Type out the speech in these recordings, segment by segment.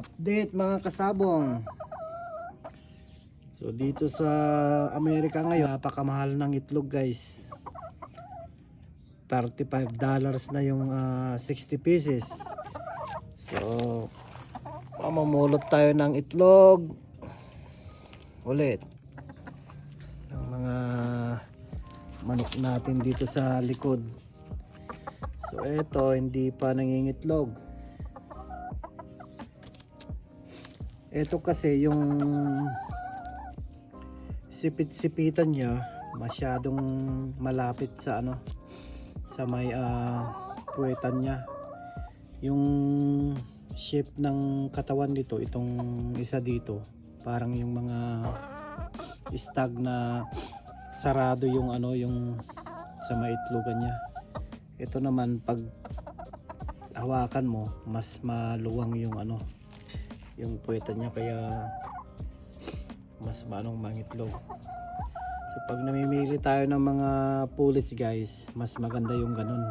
Update mga kasabong. So dito sa Amerika ngayon, napakamahal ng itlog guys. 35 dollars na yung ah, 60 pieces. So mamamulot tayo ng itlog ulit. Ng mga manok natin dito sa likod. So eto hindi pa nangingitlog. Ito kasi yung sipit-sipitan niya masyadong malapit sa ano sa may ah, puwetan niya. Yung shape ng katawan nito, itong isa dito, parang yung mga stag na sarado yung ano yung sa maitlogan niya. Ito naman pag hawakan mo, mas maluwang yung ano yung puwetan niya kaya mas manong mangitlog. So pag namimili tayo ng mga pullets guys, mas maganda yung ganun.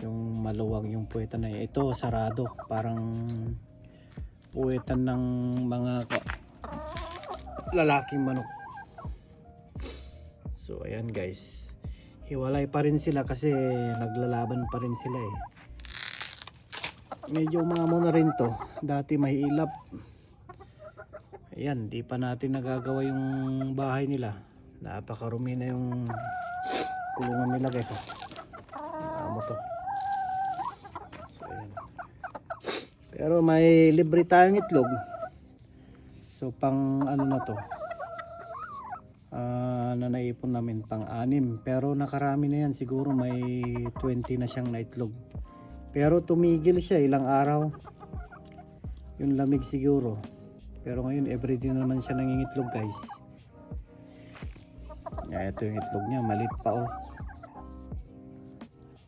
Yung maluwang yung puwetan na yun. Ito sarado, parang puwetan ng mga lalaking manok. So ayan guys. Hiwalay pa rin sila kasi naglalaban pa rin sila eh. Medyo umamo na rin to. Dati mahilap. Ayan, di pa natin nagagawa yung bahay nila. Napakarumi na yung kulungan nila guys. Oh. Amo to. So, ayan. Pero may libre tayong itlog. So pang ano na to. Ah, na naipon namin pang anim. Pero nakarami na yan. Siguro may 20 na siyang naitlog. Pero tumigil siya ilang araw. Yung lamig siguro. Pero ngayon everyday na naman siya nangingitlog guys. Yeah, ito yung itlog niya. Malit pa oh.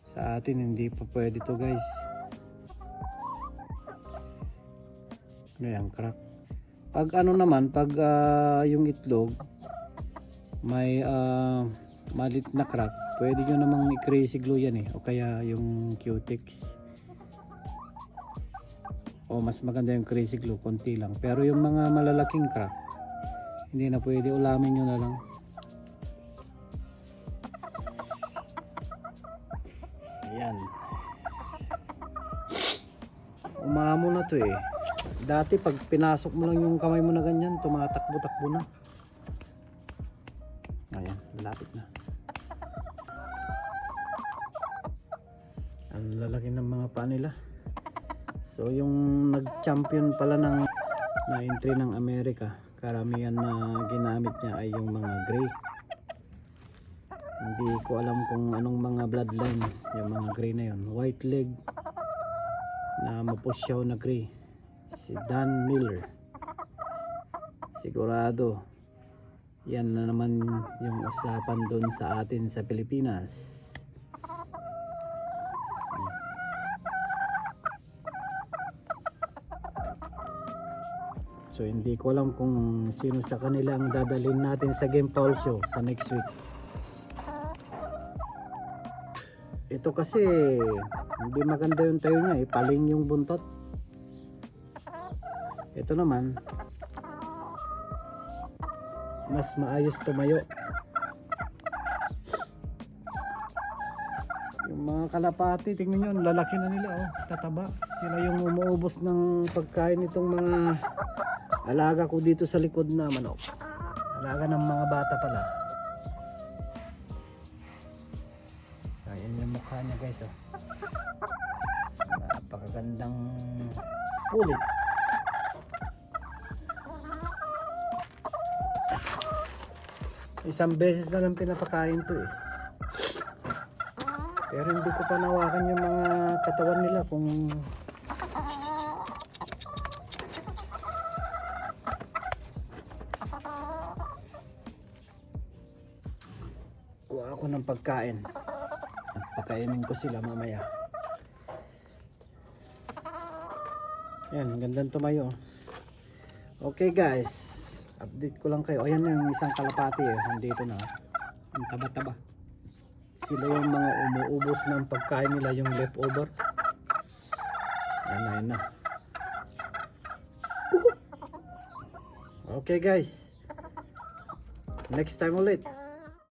Sa atin hindi pa pwede to guys. Ano yan crack? Pag ano naman, pag ah, yung itlog may ah, malit na crack, pwede nyo namang i-crazy glue yan eh. O kaya yung cutex. O mas maganda yung crazy glue, konti lang. Pero yung mga malalaking crack, hindi na pwede ulamin nyo na lang. Ayan. Umamo na to eh. Dati pag pinasok mo lang yung kamay mo na ganyan, tumatakbo-takbo na. Ayan, malapit na. Ang lalaki ng mga paa nila. So yung nag-champion pala ng na entry ng Amerika, karamihan na ginamit niya ay yung mga gray. Hindi ko alam kung anong mga bloodline yung mga gray na yun. White leg na mapusyaw na gray. Si Dan Miller. Sigurado yan na naman yung usapan doon sa atin sa Pilipinas. So hindi ko alam kung sino sa kanila ang dadalhin natin sa Game Paul Show sa next week. Ito kasi hindi maganda yung tayo niya, eh. paling yung buntot. Ito naman mas maayos tumayo. Yung mga kalapati, tingnan nyo, lalaki na nila, oh, tataba. Sila yung umuubos ng pagkain nitong mga alaga ko dito sa likod na manok. Alaga ng mga bata pala. Ayan yung mukha niya guys, oh. Napakagandang pulit. Isang beses na lang pinapakain to eh. Pero hindi ko pa nawakan yung mga katawan nila kung Kuha ako ng pagkain. At pakainin ko sila mamaya. Ayan, gandang tumayo. Oh. Okay guys. Update ko lang kayo. Ayan yung isang kalapati eh. Nandito na. Oh. Ang taba-taba. Sila yung mga umuubos ng pagkain nila yung leftover. Ayan, ayan na. Okay guys. Next time ulit.